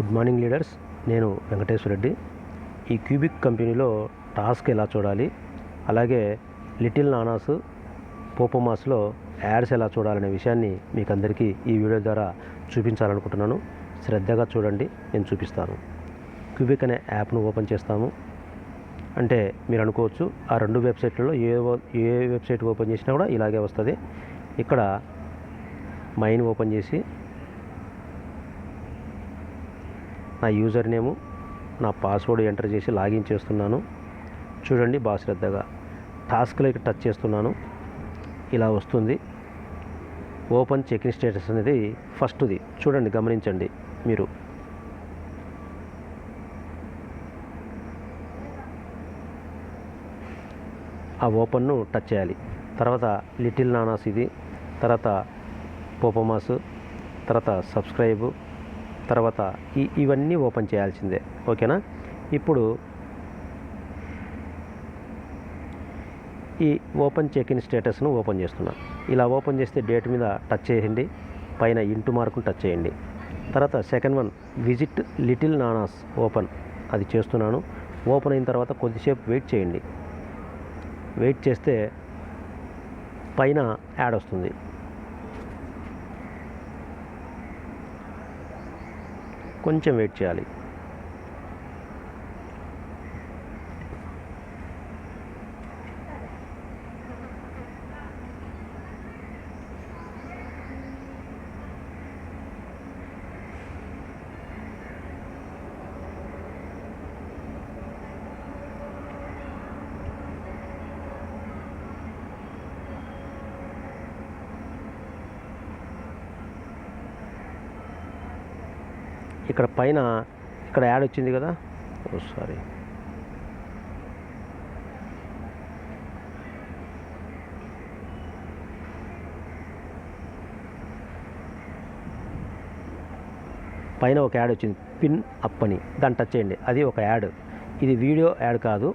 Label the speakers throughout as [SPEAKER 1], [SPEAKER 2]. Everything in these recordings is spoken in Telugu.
[SPEAKER 1] Good morning leaders. నేను వెంకటేశ్వర రెడ్డి. ఈ క్యూబిక్ కంపెనీలో టాస్క్ ఎలా చూడాలి? అలాగే లిటిల్ నానాస్ పోపోమాస్లో యాడ్స్ ఎలా చూడాలనే విషయాన్ని మీకు అందరికీ ఈ వీడియో ద్వారా చూపించాలనుకుంటున్నాను. శ్రద్ధగా చూడండి నేను చూపిస్తాను. క్యూబిక్ అనే యాప్ను ఓపెన్ చేస్తాము. అంటే మీరు అనుకోవచ్చు ఆ రెండు వెబ్సైట్లలో ఏ ఓ- ఏ వెబ్సైట్ ఓపెన్ చేసినా కూడా ఇలాగే వస్తుంది. ఇక్కడ మైన్ ఓపెన్ చేసి నా యూజర్ నేము నా పాస్వర్డ్ ఎంటర్ చేసి లాగిన్ చేస్తున్నాను. చూడండి బాగా శ్రద్ధగా. టాస్క్లోకి టచ్ చేస్తున్నాను. ఇలా వస్తుంది. ఓపెన్ చెకింగ్ స్టేటస్ అనేది ఫస్ట్ది చూడండి గమనించండి మీరు. ఆ ఓపెన్ను టచ్ చేయాలి. తర్వాత లిటిల్ నానాస్ ఇది. తర్వాత పోపమాస్ తర్వాత సబ్స్క్రైబ్ తర్వాత ఈ ఇవన్నీ ఓపెన్ చేయాల్సిందే. ఓకేనా? ఇప్పుడు ఈ ఓపెన్ చెక్ ఇన్ స్టేటస్ను ఓపెన్ చేస్తున్నా. ఇలా ఓపెన్ చేస్తే డేట్ మీద టచ్ చేయండి. పైన ఇంటు మార్కును టచ్ చేయండి. తర్వాత second one visit little నానాస్ open. అది చేస్తున్నాను. ఓపెన్ అయిన తర్వాత కొద్దిసేపు వెయిట్ చేయండి. వెయిట్ చేస్తే పైన యాడ్ వస్తుంది. కొంచెం వెయిట్ చేయాలి. ఇక్కడ పైన ఇక్కడ యాడ్ వచ్చింది కదా? Oh sorry. పైన ఒక యాడ్ వచ్చింది. పిన్ అప్ అని దాన్ని టచ్ చేయండి. అది ఒక యాడ్. ఇది వీడియో యాడ్ కాదు.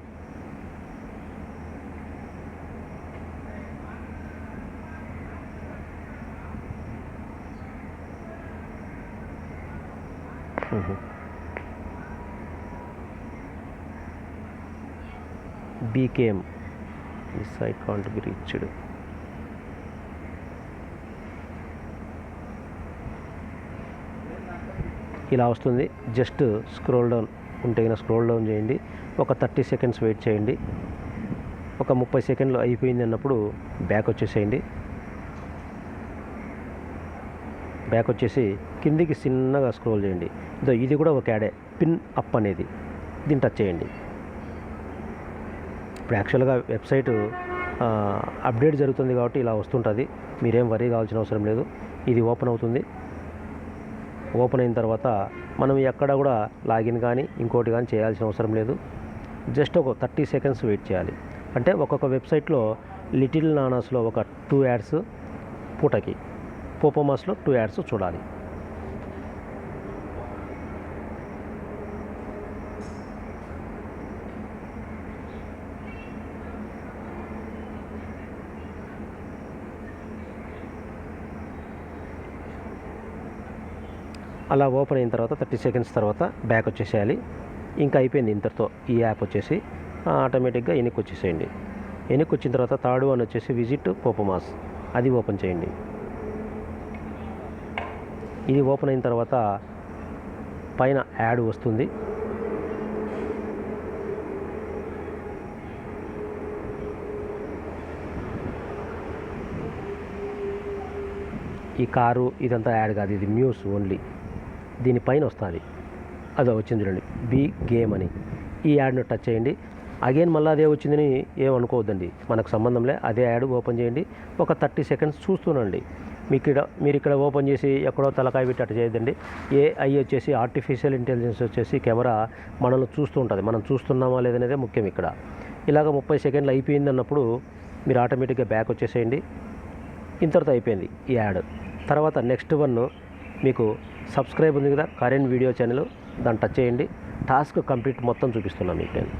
[SPEAKER 1] BKM miss site can't be reached ఇలా వస్తుంది. జస్ట్ స్క్రోల్ డౌన్ ఉంటే కనుక స్క్రోల్ డౌన్ చేయండి. ఒక థర్టీ సెకండ్స్ వెయిట్ చేయండి. ఒక ముప్పై సెకండ్లు అయిపోయింది అన్నప్పుడు బ్యాక్ వచ్చేసేయండి. బ్యాక్ వచ్చేసి కిందికి చిన్నగా స్క్రోల్ చేయండి. ఇదో ఇది కూడా ఒక యాడే. పిన్ అప్ అనేది. దీన్ని టచ్ చేయండి. ఇప్పుడు యాక్చువల్గా వెబ్సైట్ అప్డేట్ జరుగుతుంది కాబట్టి ఇలా వస్తుంటుంది. మీరేం వరీ కావాల్సిన అవసరం లేదు. ఇది ఓపెన్ అవుతుంది. ఓపెన్ అయిన తర్వాత మనం ఎక్కడ కూడా లాగిన్ కానీ ఇంకోటి కానీ చేయాల్సిన అవసరం లేదు. జస్ట్ ఒక థర్టీ సెకండ్స్ వెయిట్ చేయాలి. అంటే ఒక్కొక్క వెబ్సైట్లో లిటిల్ నానాస్లో ఒక టూ యాడ్స్ పూటకి. కోపోమాస్లో టూ యాడ్స్ చూడాలి. అలా ఓపెన్ అయిన తర్వాత థర్టీ సెకండ్స్ తర్వాత బ్యాక్ వచ్చేసేయాలి. ఇంకా అయిపోయింది ఇంతటితో. ఈ యాప్ వచ్చేసి ఆటోమేటిక్గా వెనక్కి వచ్చేసేయండి. వెనక్కి వచ్చిన తర్వాత థర్డ్ వన్ వచ్చేసి విజిట్ పోపమాస్. అది ఓపెన్ చేయండి. ఇది ఓపెన్ అయిన తర్వాత పైన యాడ్ వస్తుంది. ఈ కారు ఇదంతా యాడ్ కాదు ఇది న్యూస్ ఓన్లీ. దీనిపైన వస్తుంది. అదో వచ్చింది చూడండి బీ గేమ్ అని. ఈ యాడ్ను టచ్ చేయండి. అగైన్ మళ్ళీ అదే వచ్చిందని ఏమనుకోవద్దండి. మనకు సంబంధంలే అదే యాడ్ ఓపెన్ చేయండి. ఒక థర్టీ సెకండ్స్ చూస్తూనండి మీకు ఇక్కడ మీరు ఇక్కడ ఓపెన్ చేసి ఎక్కడో తలకాయ పెట్టి అట్లా ఏఐ వచ్చేసి ఆర్టిఫిషియల్ ఇంటెలిజెన్స్ వచ్చేసి కెమెరా మనల్ని చూస్తూ ఉంటుంది. మనం చూస్తున్నామా లేదనేదే ముఖ్యం ఇక్కడ. ఇలాగ ముప్పై సెకండ్లు అయిపోయింది అన్నప్పుడు మీరు ఆటోమేటిక్గా బ్యాక్ వచ్చేసేయండి. ఇంతటితో అయిపోయింది ఈ యాడ్. తర్వాత నెక్స్ట్ వన్ మీకు సబ్స్క్రైబ్ ఉంది కదా కరెంట్ వీడియో ఛానల్ దాన్ని టచ్ చేయండి. టాస్క్ కంప్లీట్ మొత్తం చూపిస్తున్నాను మీకు నేను.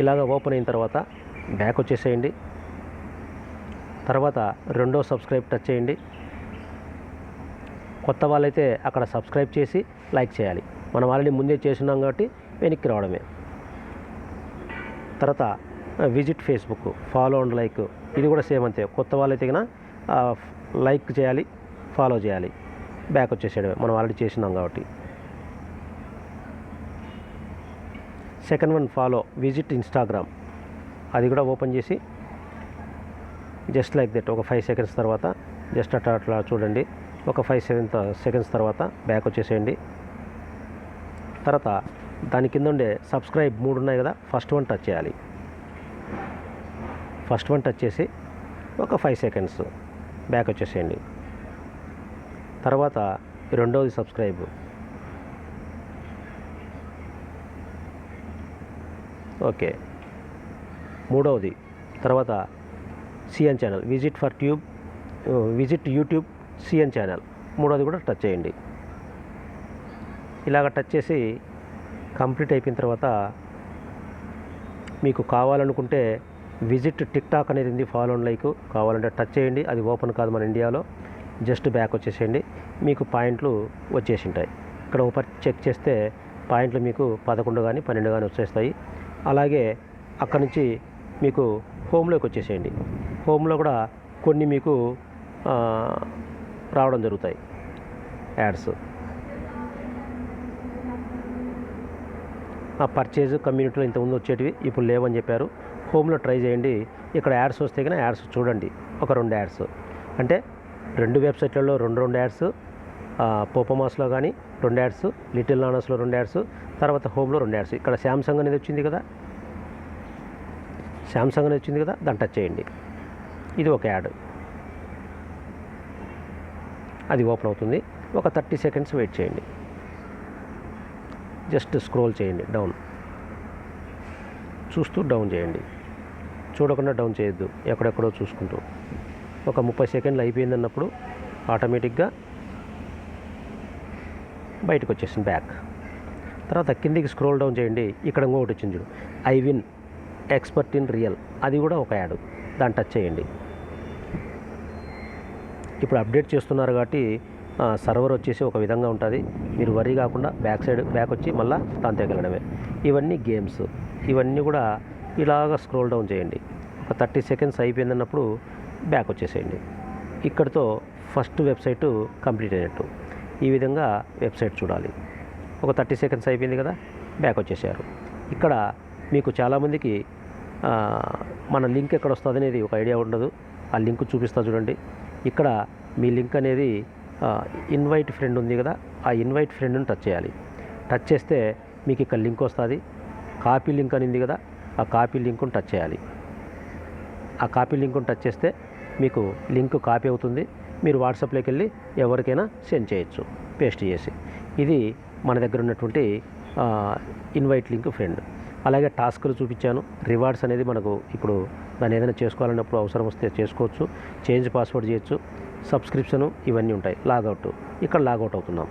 [SPEAKER 1] ఇలాగ ఓపెన్ అయిన తర్వాత బ్యాక్ వచ్చేసేయండి. తర్వాత రెండో సబ్స్క్రైబ్ టచ్ చేయండి. కొత్త వాళ్ళైతే అక్కడ సబ్స్క్రైబ్ చేసి లైక్ చేయాలి. మనం ఆల్రెడీ ముందే చేసినాం కాబట్టి వెనక్కి రావడమే. తర్వాత visit Facebook follow and like. ఇది కూడా సేమ్ అంతే. కొత్త వాళ్ళైతే కన్నా లైక్ చేయాలి ఫాలో చేయాలి. బ్యాక్ వచ్చేసేయడమే. మనం ఆల్రెడీ చేసినాం కాబట్టి. Second one follow visit Instagram. అది కూడా ఓపెన్ చేసి జస్ట్ లైక్ దట్. ఒక ఫైవ్ సెకండ్స్ తర్వాత జస్ట్ అట్లా అట్లా చూడండి. ఒక ఫైవ్ సెవెన్ సెకండ్స్ తర్వాత బ్యాక్ వచ్చేసేయండి. తర్వాత దాని కింద ఉండే సబ్స్క్రైబ్ మూడు ఉన్నాయి కదా ఫస్ట్ వన్ టచ్ చేయాలి. ఫస్ట్ వన్ టచ్ చేసి ఒక ఫైవ్ సెకండ్స్ బ్యాక్ వచ్చేసేయండి. తర్వాత రెండవది సబ్స్క్రైబ్ ఓకే. మూడవది తర్వాత CN channel visit for tube visit YouTube CN channel. మూడవది కూడా టచ్ చేయండి. ఇలాగ టచ్ చేసి కంప్లీట్ అయిపోయిన తర్వాత మీకు కావాలనుకుంటే విజిట్ టిక్ టాక్ అనేది ఉంది ఫాలో అండ్ లైక్. కావాలంటే టచ్ చేయండి. అది ఓపెన్ కాదు మన ఇండియాలో. జస్ట్ బ్యాక్ వచ్చేసేయండి. మీకు పాయింట్లు వచ్చేసి ఉంటాయి ఇక్కడ ఒక చెక్ చేస్తే పాయింట్లు మీకు పదకొండు కానీ పన్నెండు కానీ వచ్చేస్తాయి. అలాగే అక్కడ నుంచి మీకు హోమ్లోకి వచ్చేసేయండి. హోమ్లో కూడా కొన్ని మీకు రావడం జరుగుతాయి. యాడ్స్. ఆ పర్చేజ్ కమ్యూనిటీలో ఇంతకుముందు వచ్చేటివి ఇప్పుడు లేవని చెప్పారు. హోమ్లో ట్రై చేయండి. ఇక్కడ యాడ్స్ వస్తే కానీ యాడ్స్ చూడండి. ఒక రెండు యాడ్స్. అంటే రెండు వెబ్సైట్లలో రెండు రెండు యాడ్స్ పోపమాస్లో కానీ రెండు యాడ్స్ లిటిల్ నానస్లో రెండు యాడ్స్ తర్వాత హోమ్లో రెండు యాడ్స్. ఇక్కడ శాంసంగ్ అనేది వచ్చింది కదా? శాంసంగ్ అనేది వచ్చింది కదా? దాన్ని టచ్ చేయండి. ఇది ఒక యాడ్. అది ఓపెన్ అవుతుంది. ఒక థర్టీ సెకండ్స్ వెయిట్ చేయండి. జస్ట్ స్క్రోల్ చేయండి. డౌన్. చూస్తూ డౌన్ చేయండి. చూడకుండా డౌన్ చేయొద్దు. ఎక్కడెక్కడో చూసుకుంటూ. ఒక ముప్పై సెకండ్లు అయిపోయింది అన్నప్పుడు ఆటోమేటిక్గా బయటకు వచ్చేసింది బ్యాక్. తర్వాత కిందికి స్క్రోల్ డౌన్ చేయండి. ఇక్కడ ఇంకొకటి వచ్చింది చూడు. I win expert in real. అది కూడా ఒక యాడ్. దాన్ని టచ్ చేయండి. ఇప్పుడు అప్డేట్ చేస్తున్నారు కాబట్టి సర్వర్ వచ్చేసి ఒక విధంగా ఉంటుంది. మీరు వరీ కాకుండా బ్యాక్ సైడ్ బ్యాక్ వచ్చి మళ్ళీ దాంతో వెళ్ళడమే. ఇవన్నీ గేమ్స్. ఇవన్నీ కూడా ఇలాగ స్క్రోల్ డౌన్ చేయండి. ఒక థర్టీ సెకండ్స్ అయిపోయిందన్నప్పుడు బ్యాక్ వచ్చేసేయండి. ఇక్కడితో ఫస్ట్ వెబ్సైట్ కంప్లీట్ అయినట్టు. ఈ విధంగా వెబ్సైట్ చూడాలి. ఒక థర్టీ సెకండ్స్ అయిపోయింది కదా బ్యాక్ వచ్చేసారు. ఇక్కడ మీకు చాలామందికి మన లింక్ ఎక్కడ వస్తుంది అనేది ఒక ఐడియా ఉండదు. ఆ లింక్ చూపిస్తా చూడండి. ఇక్కడ మీ లింక్ అనేది ఇన్వైట్ ఫ్రెండ్ ఉంది కదా ఆ ఇన్వైట్ ఫ్రెండ్ని టచ్ చేయాలి. టచ్ చేస్తే మీకు ఇక్కడ లింక్ వస్తుంది. కాపీ లింక్ అని ఉంది కదా ఆ కాపీ లింకును టచ్ చేయాలి. ఆ కాపీ లింకును టచ్ చేస్తే మీకు లింక్ కాపీ అవుతుంది. మీరు వాట్సాప్లోకి వెళ్ళి ఎవరికైనా సెండ్ చేయొచ్చు పేస్ట్ చేసి. ఇది మన దగ్గర ఉన్నటువంటి ఇన్వైట్ లింక్ ఫ్రెండ్ అలాగే టాస్క్లు చూపించాను. రివార్డ్స్ అనేది మనకు ఇప్పుడు దాన్ని ఏదైనా చేసుకోవాలన్నప్పుడు అవసరం వస్తే చేసుకోవచ్చు. చేంజ్ పాస్వర్డ్ చేయొచ్చు. సబ్స్క్రిప్షను ఇవన్నీ ఉంటాయి. లాగౌట్. ఇక్కడ లాగౌట్ అవుతున్నాం.